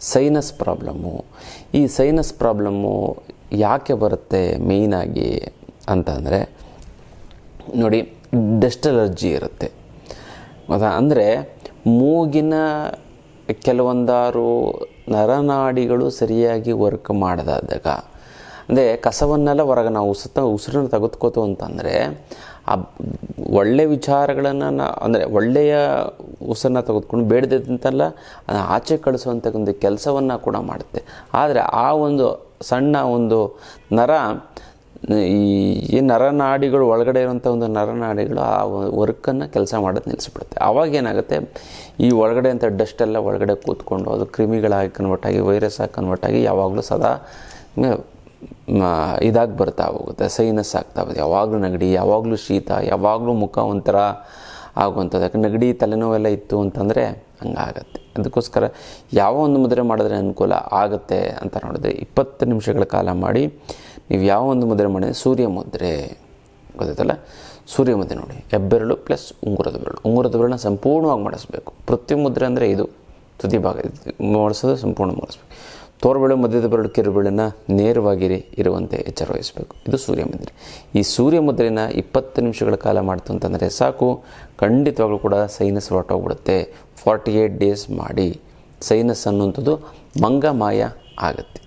Sinus problem ಈ sinus problem ಯಾಕೆ ಬರುತ್ತೆ ಮೇಯ್ನಾಗಿ ಅಂತಂದರೆ, ನೋಡಿ ಡಸ್ಟ್ ಅಲರ್ಜಿ ಇರುತ್ತೆ. ಅದ ಅಂದರೆ, ಮೂಗಿನ ಕೆಲವೊಂದಾರು ನರನಾಡಿಗಳು ಸರಿಯಾಗಿ ವರ್ಕ್ ಮಾಡದಾದಾಗ, ಅಂದರೆ ಕಸವನ್ನೆಲ್ಲ ಹೊರಗೆ ನಾವು ಉಸುತ್ತ ಉಸಿರನ್ನು ತೆಗೆದುಕೋತು ಅಂತಂದರೆ ಆ ಒಳ್ಳೆಯ ವಿಚಾರಗಳನ್ನು ನಾ, ಅಂದರೆ ಒಳ್ಳೆಯ ಉಸಿರನ್ನ ತೆಗೆದುಕೊಂಡು ಬೇಡದಿದ್ದಂತೆಲ್ಲ ಆಚೆ ಕಳಿಸುವಂಥ ಒಂದು ಕೆಲಸವನ್ನು ಕೂಡ ಮಾಡುತ್ತೆ. ಆದರೆ ಆ ಒಂದು ಸಣ್ಣ ಒಂದು ನರ, ಈ ನರನಾಡಿಗಳು ಒಳಗಡೆ ಇರುವಂಥ ಒಂದು ನರನಾಡಿಗಳು ಆ ವರ್ಕನ್ನು ಕೆಲಸ ಮಾಡೋದು ನಿಲ್ಲಿಸ್ಬಿಡುತ್ತೆ ಆವಾಗ ಏನಾಗುತ್ತೆ, ಈ ಒಳಗಡೆ ಅಂತ ಡಸ್ಟ್ ಎಲ್ಲ ಒಳಗಡೆ ಕೂತ್ಕೊಂಡು ಅದು ಕ್ರಿಮಿಗಳಾಗಿ ಕನ್ವರ್ಟ್ ಆಗಿ ವೈರಸ್ ಆಗಿ ಕನ್ವರ್ಟ್ ಆಗಿ ಯಾವಾಗಲೂ ಸದಾ ಇದಾಗಿ ಬರ್ತಾ ಹೋಗುತ್ತೆ, ಸೈನಸ್ ಆಗ್ತಾ ಹೋಗುತ್ತೆ. ಯಾವಾಗಲೂ ನೆಗಡಿ, ಯಾವಾಗಲೂ ಶೀತ, ಯಾವಾಗಲೂ ಮುಖ ಒಂಥರ ಆಗುವಂಥದ್ದು. ಯಾಕೆ ನೆಗಡಿ ತಲೆನೋವೆಲ್ಲ ಇತ್ತು ಅಂತಂದರೆ ಹಂಗಾಗತ್ತೆ. ಅದಕ್ಕೋಸ್ಕರ ಯಾವ ಒಂದು ಮುದ್ರೆ ಮಾಡಿದ್ರೆ ಅನುಕೂಲ ಆಗುತ್ತೆ ಅಂತ ನೋಡಿದ್ರೆ ಇಪ್ಪತ್ತು ನಿಮಿಷಗಳ ಕಾಲ ಮಾಡಿ, ನೀವು ಯಾವ ಒಂದು ಮುದ್ರೆ ಮಾಡಿದ್ರೆ ಸೂರ್ಯ ಮುದ್ರೆ, ಗೊತ್ತಾಯ್ತಲ್ಲ? ಸೂರ್ಯ ಮುದ್ರೆ ನೋಡಿ. ಹೆಬ್ಬೆರಳು ಪ್ಲಸ್ ಉಂಗುರದ ಬೆರಳು. ಉಂಗುರದ ಬೆರಳನ್ನ ಸಂಪೂರ್ಣವಾಗಿ ಮಾಡಿಸ್ಬೇಕು. ಪೃಥ್ವಿ ಮುದ್ರೆ ಅಂದರೆ ಇದು ತುದಿ ಭಾಗ. ಮಾಡಿಸೋದು ಸಂಪೂರ್ಣ ಮಾಡಿಸ್ಬೇಕು. ತೋರ್ಬೆಳೆ ಮಧ್ಯದ ಬೆರಳು ಕಿರುಬೆಳನ್ನು ನೇರವಾಗಿರಿ ಇರುವಂತೆ ಎಚ್ಚರ ವಹಿಸಬೇಕು ಇದು ಸೂರ್ಯ ಮುದ್ರೆ. ಈ ಸೂರ್ಯ ಮುದ್ರೆನ ಇಪ್ಪತ್ತು ನಿಮಿಷಗಳ ಕಾಲ ಮಾಡ್ತು ಅಂತಂದರೆ ಸಾಕು. ಖಂಡಿತವಾಗ್ಲೂ ಕೂಡ ಸೈನಸ್ ಹೊರಟೋಗ್ಬಿಡುತ್ತೆ ಫಾರ್ಟಿ ಏಯ್ಟ್ ಡೇಸ್ ಮಾಡಿ. ಸೈನಸ್ ಅನ್ನುವಂಥದ್ದು ಮಂಗಮಾಯ ಆಗುತ್ತೆ.